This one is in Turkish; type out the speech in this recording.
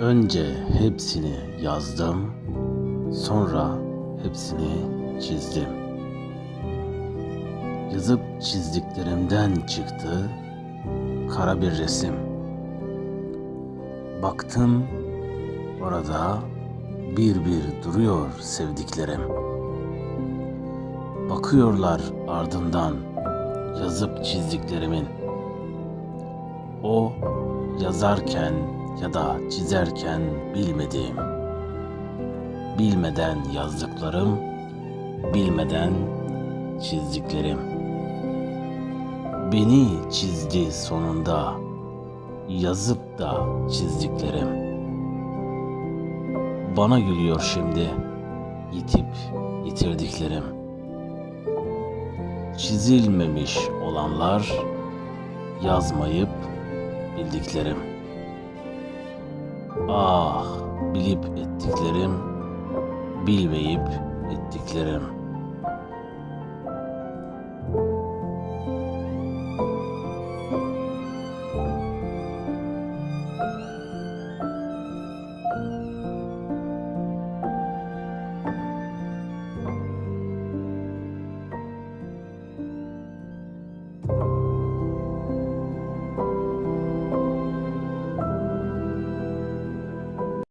Önce hepsini yazdım, sonra hepsini çizdim. Yazıp çizdiklerimden çıktı kara bir resim. Baktım orada bir bir duruyor sevdiklerim. Bakıyorlar ardından yazıp çizdiklerimin. O yazarken ya da çizerken bilmediğim, bilmeden yazdıklarım, bilmeden çizdiklerim. Beni çizdi sonunda, yazıp da çizdiklerim. Bana gülüyor şimdi, yitip yitirdiklerim. Çizilmemiş olanlar, yazmayıp bildiklerim. Ah, bilip ettiklerim, bilmeyip ettiklerim.